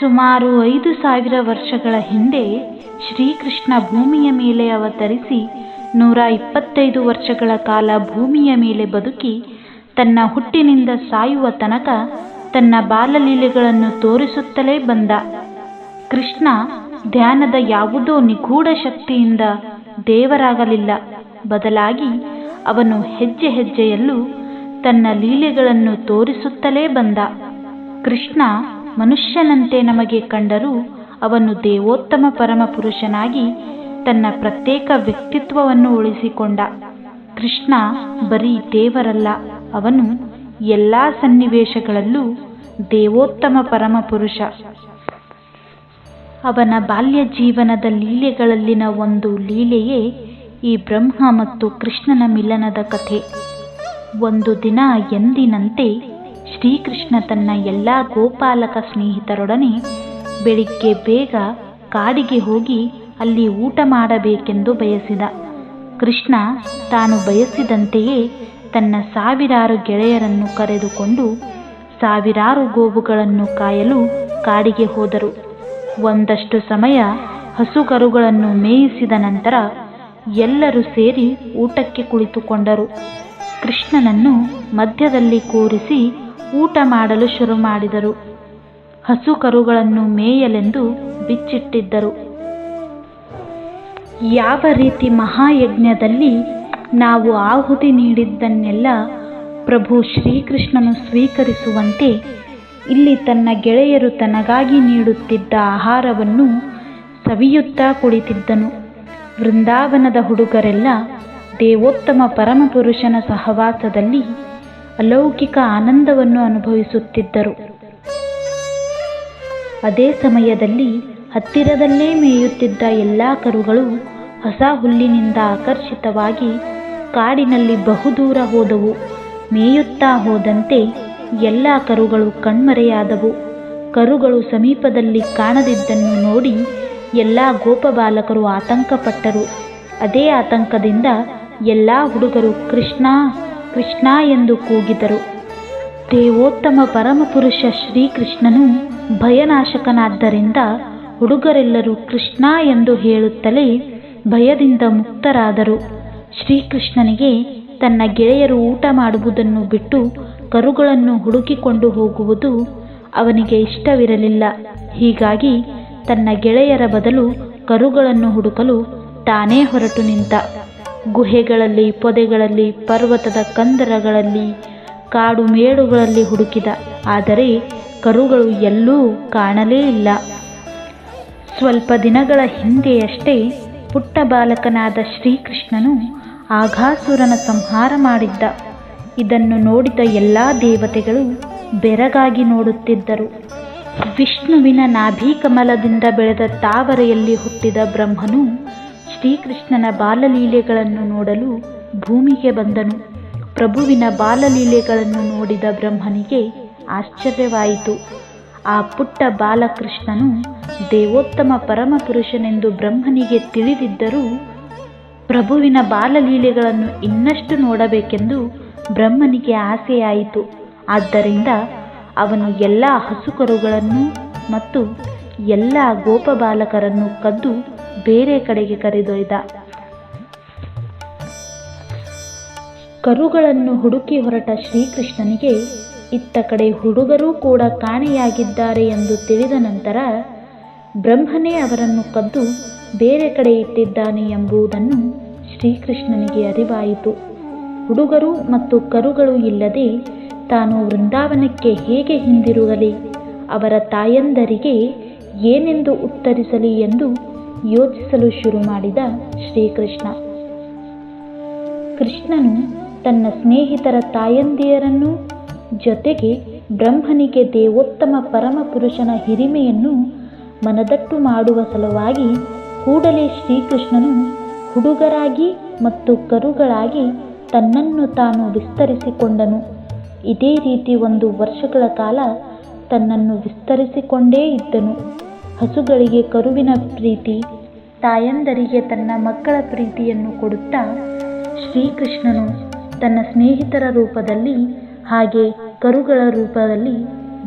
ಸುಮಾರು ಐದು ಸಾವಿರ ವರ್ಷಗಳ ಹಿಂದೆ ಶ್ರೀಕೃಷ್ಣ ಭೂಮಿಯ ಮೇಲೆ ಅವತರಿಸಿ ನೂರ ಇಪ್ಪತ್ತೈದು ವರ್ಷಗಳ ಕಾಲ ಭೂಮಿಯ ಮೇಲೆ ಬದುಕಿ ತನ್ನ ಹುಟ್ಟಿನಿಂದ ಸಾಯುವ ತನಕ ತನ್ನ ಬಾಲಲೀಲೆಗಳನ್ನು ತೋರಿಸುತ್ತಲೇ ಬಂದ. ಕೃಷ್ಣ ಧ್ಯಾನದ ಯಾವುದೋ ನಿಗೂಢ ಶಕ್ತಿಯಿಂದ ದೇವರಾಗಲಿಲ್ಲ. ಬದಲಾಗಿ ಅವನು ಹೆಜ್ಜೆ ಹೆಜ್ಜೆಯಲ್ಲೂ ತನ್ನ ಲೀಲೆಗಳನ್ನು ತೋರಿಸುತ್ತಲೇ ಬಂದ. ಕೃಷ್ಣ ಮನುಷ್ಯನಂತೆ ನಮಗೆ ಕಂಡರೂ ಅವನು ದೇವೋತ್ತಮ ಪರಮಪುರುಷನಾಗಿ ತನ್ನ ಪ್ರತ್ಯೇಕ ವ್ಯಕ್ತಿತ್ವವನ್ನು ಉಳಿಸಿಕೊಂಡ. ಕೃಷ್ಣ ಬರೀ ದೇವರಲ್ಲ, ಅವನು ಎಲ್ಲ ಸನ್ನಿವೇಶಗಳಲ್ಲೂ ದೇವೋತ್ತಮ ಪರಮಪುರುಷ. ಅವನ ಬಾಲ್ಯ ಜೀವನದ ಲೀಲೆಗಳಲ್ಲಿನ ಒಂದು ಲೀಲೆಯೇ ಈ ಬ್ರಹ್ಮ ಮತ್ತು ಕೃಷ್ಣನ ಮಿಲನದ ಕಥೆ. ಒಂದು ದಿನ ಎಂದಿನಂತೆ ಶ್ರೀಕೃಷ್ಣ ತನ್ನ ಎಲ್ಲ ಗೋಪಾಲಕ ಸ್ನೇಹಿತರೊಡನೆ ಬೆಳಿಗ್ಗೆ ಬೇಗ ಕಾಡಿಗೆ ಹೋಗಿ ಅಲ್ಲಿ ಊಟ ಮಾಡಬೇಕೆಂದು ಬಯಸಿದ. ಕೃಷ್ಣ ತಾನು ಬಯಸಿದಂತೆಯೇ ತನ್ನ ಸಾವಿರಾರು ಗೆಳೆಯರನ್ನು ಕರೆದುಕೊಂಡು ಸಾವಿರಾರು ಗೋವುಗಳನ್ನು ಕಾಯಲು ಕಾಡಿಗೆ ಹೋದರು. ಒಂದಷ್ಟು ಸಮಯ ಹಸುಕರುಗಳನ್ನು ಮೇಯಿಸಿದ ನಂತರ ಎಲ್ಲರೂ ಸೇರಿ ಊಟಕ್ಕೆ ಕುಳಿತುಕೊಂಡರು. ಕೃಷ್ಣನನ್ನು ಮಧ್ಯದಲ್ಲಿ ಕೂರಿಸಿ ಊಟ ಮಾಡಲು ಶುರು ಮಾಡಿದರು. ಹಸು ಕರುಗಳನ್ನು ಮೇಯಲೆಂದು ಬಿಚ್ಚಿಟ್ಟಿದ್ದರು. ಯಾವ ರೀತಿ ಮಹಾಯಜ್ಞದಲ್ಲಿ ನಾವು ಆಹುತಿ ನೀಡಿದ್ದನ್ನೆಲ್ಲ ಪ್ರಭು ಶ್ರೀಕೃಷ್ಣನು ಸ್ವೀಕರಿಸುವಂತೆ ಇಲ್ಲಿ ತನ್ನ ಗೆಳೆಯರು ತನಗಾಗಿ ನೀಡುತ್ತಿದ್ದ ಆಹಾರವನ್ನು ಸವಿಯುತ್ತಾ ಕುಳಿತಿದ್ದನು. ವೃಂದಾವನದ ಹುಡುಗರೆಲ್ಲ ದೇವೋತ್ತಮ ಪರಮಪುರುಷನ ಸಹವಾಸದಲ್ಲಿ ಅಲೌಕಿಕ ಆನಂದವನ್ನು ಅನುಭವಿಸುತ್ತಿದ್ದರು. ಅದೇ ಸಮಯದಲ್ಲಿ ಹತ್ತಿರದಲ್ಲೇ ಮೇಯುತ್ತಿದ್ದ ಎಲ್ಲ ಕರುಗಳು ಹೊಸ ಹುಲ್ಲಿನಿಂದ ಆಕರ್ಷಿತವಾಗಿ ಕಾಡಿನಲ್ಲಿ ಬಹುದೂರ ಹೋದವು. ಮೇಯುತ್ತಾ ಹೋದಂತೆ ಎಲ್ಲ ಕರುಗಳು ಕಣ್ಮರೆಯಾದವು. ಕರುಗಳು ಸಮೀಪದಲ್ಲಿ ಕಾಣದಿದ್ದನ್ನು ನೋಡಿ ಎಲ್ಲ ಗೋಪಬಾಲಕರು ಆತಂಕಪಟ್ಟರು. ಅದೇ ಆತಂಕದಿಂದ ಎಲ್ಲ ಹುಡುಗರು ಕೃಷ್ಣ ಕೃಷ್ಣ ಎಂದು ಕೂಗಿದರು. ದೇವೋತ್ತಮ ಪರಮಪುರುಷ ಶ್ರೀಕೃಷ್ಣನು ಭಯನಾಶಕನಾದ್ದರಿಂದ ಹುಡುಗರೆಲ್ಲರೂ ಕೃಷ್ಣ ಎಂದು ಹೇಳುತ್ತಲೇ ಭಯದಿಂದ ಮುಕ್ತರಾದರು. ಶ್ರೀಕೃಷ್ಣನಿಗೆ ತನ್ನ ಗೆಳೆಯರು ಊಟ ಮಾಡುವುದನ್ನು ಬಿಟ್ಟು ಕರುಗಳನ್ನು ಹುಡುಕಿಕೊಂಡು ಹೋಗುವುದು ಅವನಿಗೆ ಇಷ್ಟವಿರಲಿಲ್ಲ. ಹೀಗಾಗಿ ತನ್ನ ಗೆಳೆಯರ ಬದಲು ಕರುಗಳನ್ನು ಹುಡುಕಲು ತಾನೇ ಹೊರಟು ನಿಂತ. ಗುಹೆಗಳಲ್ಲಿ, ಪೊದೆಗಳಲ್ಲಿ, ಪರ್ವತದ ಕಂದರಗಳಲ್ಲಿ, ಕಾಡು ಮೇಡುಗಳಲ್ಲಿ ಹುಡುಕಿದ. ಆದರೆ ಕರುಗಳು ಎಲ್ಲೂ ಕಾಣಲೇ ಇಲ್ಲ. ಸ್ವಲ್ಪ ದಿನಗಳ ಹಿಂದೆಯಷ್ಟೇ ಪುಟ್ಟ ಬಾಲಕನಾದ ಶ್ರೀಕೃಷ್ಣನು ಆಘಾಸುರನ ಸಂಹಾರ ಮಾಡಿದ್ದ. ಇದನ್ನು ನೋಡಿದ ಎಲ್ಲ ದೇವತೆಗಳು ಬೆರಗಾಗಿ ನೋಡುತ್ತಿದ್ದರು. ವಿಷ್ಣುವಿನ ನಾಭೀಕಮಲದಿಂದ ಬೆಳೆದ ತಾವರೆಯಲ್ಲಿ ಹುಟ್ಟಿದ ಬ್ರಹ್ಮನು ಶ್ರೀಕೃಷ್ಣನ ಬಾಲಲೀಲೆಗಳನ್ನು ನೋಡಲು ಭೂಮಿಗೆ ಬಂದನು. ಪ್ರಭುವಿನ ಬಾಲಲೀಲೆಗಳನ್ನು ನೋಡಿದ ಬ್ರಹ್ಮನಿಗೆ ಆಶ್ಚರ್ಯವಾಯಿತು. ಆ ಪುಟ್ಟ ಬಾಲಕೃಷ್ಣನು ದೇವೋತ್ತಮ ಪರಮಪುರುಷನೆಂದು ಬ್ರಹ್ಮನಿಗೆ ತಿಳಿದಿದ್ದರೂ ಪ್ರಭುವಿನ ಬಾಲಲೀಲೆಗಳನ್ನು ಇನ್ನಷ್ಟು ನೋಡಬೇಕೆಂದು ಬ್ರಹ್ಮನಿಗೆ ಆಸೆಯಾಯಿತು. ಆದ್ದರಿಂದ ಅವನು ಎಲ್ಲ ಹಸುಕರುಗಳನ್ನು ಮತ್ತು ಎಲ್ಲ ಗೋಪಬಾಲಕರನ್ನು ಕದ್ದು ಬೇರೆ ಕಡೆಗೆ ಕರೆದೊಯ್ದ. ಕರುಗಳನ್ನು ಹುಡುಕಿ ಹೊರಟ ಶ್ರೀಕೃಷ್ಣನಿಗೆ, ಇತ್ತ ಕಡೆ ಹುಡುಗರೂ ಕೂಡ ಕಾಣೆಯಾಗಿದ್ದಾರೆ ಎಂದು ತಿಳಿದ ನಂತರ, ಬ್ರಹ್ಮನೇ ಅವರನ್ನು ಕದ್ದು ಬೇರೆ ಕಡೆ ಇಟ್ಟಿದ್ದಾನೆ ಎಂಬುದನ್ನು ಶ್ರೀಕೃಷ್ಣನಿಗೆ ಅರಿವಾಯಿತು. ಹುಡುಗರು ಮತ್ತು ಕರುಗಳು ಇಲ್ಲದೆ ತಾನು ವೃಂದಾವನಕ್ಕೆ ಹೇಗೆ ಹಿಂದಿರುಗಲಿ, ಅವರ ತಾಯಂದರಿಗೆ ಏನೆಂದು ಉತ್ತರಿಸಲಿ ಎಂದು ಯೋಚಿಸಲು ಶುರು ಮಾಡಿದ ಶ್ರೀಕೃಷ್ಣ. ಕೃಷ್ಣನು ತನ್ನ ಸ್ನೇಹಿತರ ತಾಯಂದಿಯರನ್ನು ಜೊತೆಗೆ ಬ್ರಹ್ಮನಿಗೆ ದೇವೋತ್ತಮ ಪರಮಪುರುಷನ ಹಿರಿಮೆಯನ್ನು ಮನದಟ್ಟು ಮಾಡುವ ಸಲುವಾಗಿ ಕೂಡಲೇ ಶ್ರೀಕೃಷ್ಣನು ಹುಡುಗರಾಗಿ ಮತ್ತು ಕರುಗಳಾಗಿ ತನ್ನನ್ನು ತಾನು ವಿಸ್ತರಿಸಿಕೊಂಡನು. ಇದೇ ರೀತಿ ಒಂದು ವರ್ಷಗಳ ಕಾಲ ತನ್ನನ್ನು ವಿಸ್ತರಿಸಿಕೊಂಡೇ ಇದ್ದನು. ಹಸುಗಳಿಗೆ ಕರುವಿನ ಪ್ರೀತಿ, ತಾಯಂದರಿಗೆ ತನ್ನ ಮಕ್ಕಳ ಪ್ರೀತಿಯನ್ನು ಕೊಡುತ್ತಾ ಶ್ರೀಕೃಷ್ಣನು ತನ್ನ ಸ್ನೇಹಿತರ ರೂಪದಲ್ಲಿ ಹಾಗೆ ಕರುಗಳ ರೂಪದಲ್ಲಿ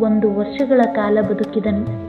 ಒಂದು ವರ್ಷಗಳ ಕಾಲ ಬದುಕಿದನು.